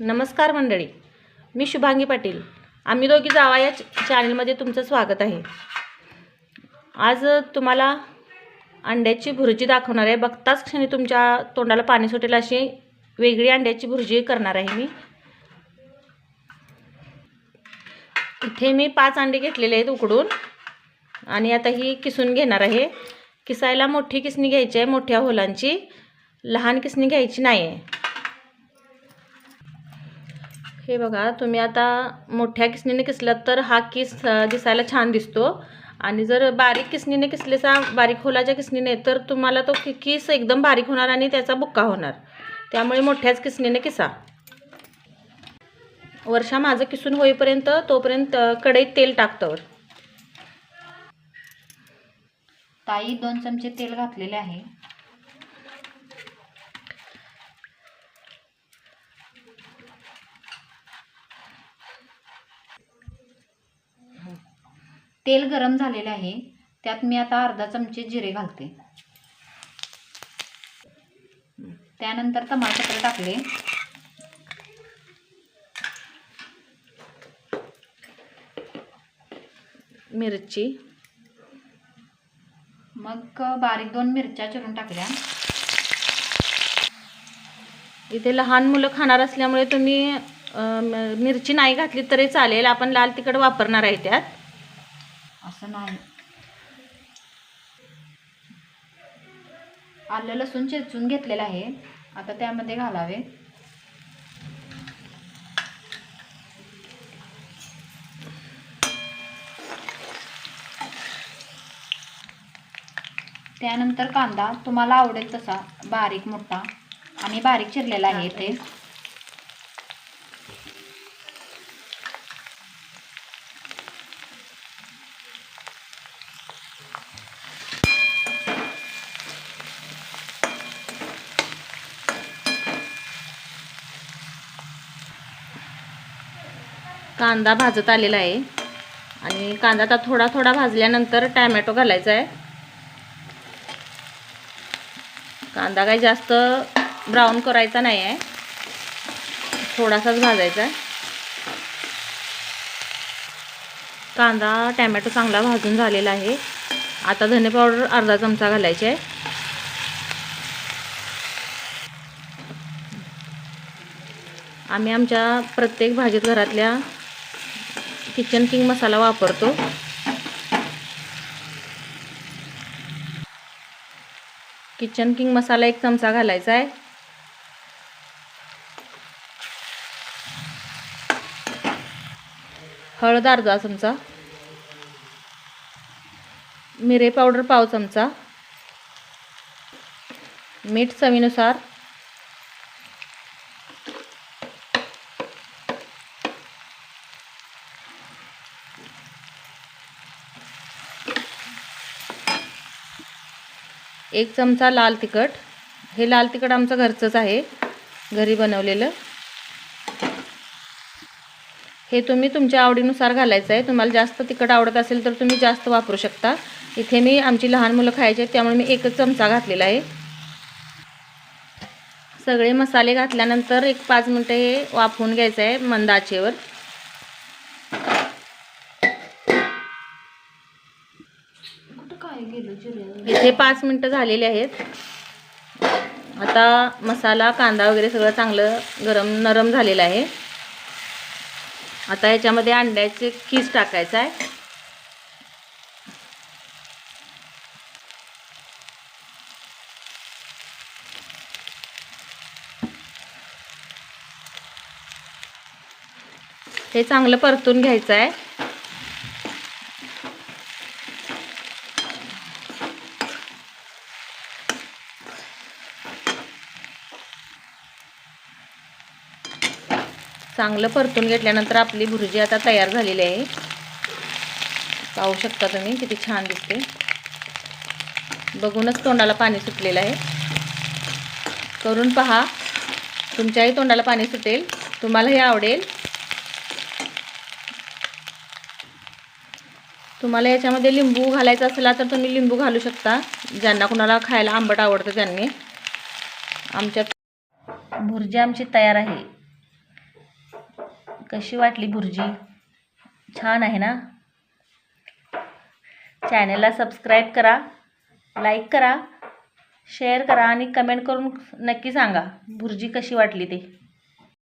नमस्कार मंडळी मी शुभांगी पाटील. आम्ही दोघी जावा या चॅनलमध्ये तुमचं स्वागत आहे. आज तुम्हाला अंड्याची भुर्जी दाखवणार आहे. बघताच क्षणी तुमच्या तोंडाला पाणी सुटेल अशी वेगळी अंड्याची भुर्जी करणार आहे मी. इथे मी पाच अंडे घेतलेले आहेत उकडून आणि आता ही किसून घेणार आहे. किसायला मोठी किसणी घ्यायची आहे मोठ्या होलांची. लहान किसणी घ्यायची नाही आहे हे बघा तुम्ही आता मोठ्या किसणीने किसलात तर हा किस दिसायला छान दिसतो. आणि जर बारीक किसनीने किसलेसा बारीक खोलाच्या किसनीने तर तुम्हाला तो किस एकदम बारीक होणार आणि त्याचा बुक्का होणार. त्यामुळे मोठ्याच किसनीने किसा. वर्षा माझं किसून होईपर्यंत तोपर्यंत कढईत तेल टाकतं ताई दोन चमचे तेल घातलेले आहे. तेल गरम झालेलं आहे. त्यात मी आता अर्धा चमचे जिरे घालते. त्यानंतर तमालपत्र टाकले. मिरची. मग बारीक दोन मिरच्या चिरून टाकल्या. इथे लहान मुलं खाणार असल्यामुळे तुम्ही मिरची नाही घातली तरी चालेल. आपण लाल तिखट वापरणार आहे त्यात. असं नाही. आलं लसूण चेचून घेतलेलं आहे. आता त्यामध्ये घालावे. त्यानंतर कांदा तुम्हाला आवडेल तसा बारीक मोठा. आम्ही बारीक चिरलेला आहे ते कांदा भाजत आलेला आहे. आणि कांदा आता थोडा थोडा भाजल्यानंतर टॅमॅटो घालायचा आहे. कांदा काही जास्त ब्राऊन करायचा नाही आहे. थोडासाच भाजायचा आहे. कांदा टॅमॅटो चांगला भाजून झालेला आहे. आता धने पावडर अर्धा चमचा घालायची आहे. आम्ही आमच्या प्रत्येक भाजीत घरातल्या किचन किंग मसाला वापरतो किचन किंग मसाला एक चमचा घालायचा आहे. हळद अर्धा चमचा. मिरे पावडर पाव चमचा. मीठ चवीनुसार. एक चमचा लाल तिखट. हे लाल तिखट आमचं घरचंच आहे. घरी बनवलेलं. हे तुम्ही तुमच्या आवडीनुसार घालायचं आहे. तुम्हाला जास्त तिखट आवडत असेल तर तुम्ही जास्त वापरू शकता. इथे मी आमची लहान मुलं खायचे आहेत त्यामुळे मी एकच चमचा घातलेला आहे. सगळे मसाले घातल्यानंतर एक पाच मिनटं हे वाफवून घ्यायचं आहे मंद आचेवर. इथे पाच मिनटं झालेले आहेत. आता मसाला कांदा वगैरे सगळं चांगलं गरम नरम झालेलं आहे. आता याच्यामध्ये अंड्याचे किस टाकायचा आहे. हे चांगलं परतून घ्यायचं आहे. चांगलं परतून घेतल्यानंतर आपली भुर्जी आता तयार झालेली आहे. पाहू शकता तुम्ही किती छान दिसते. बघूनच तोंडाला पाणी सुटलेलं आहे. करून पहा. तुमच्याही तोंडाला पाणी सुटेल. तुम्हालाही आवडेल. तुम्हाला याच्यामध्ये लिंबू घालायचा असला तर तुम्ही लिंबू घालू शकता. ज्यांना कुणाला खायला आंबट आवडतं त्यांनी. आमच्या भुर्जी आमची तयार आहे. कशी वाटली भुर्जी? छान आहे ना? चॅनलला सबस्क्राईब करा लाईक करा शेअर करा आणि कमेंट करून नक्की सांगा भुर्जी कशी वाटली ते.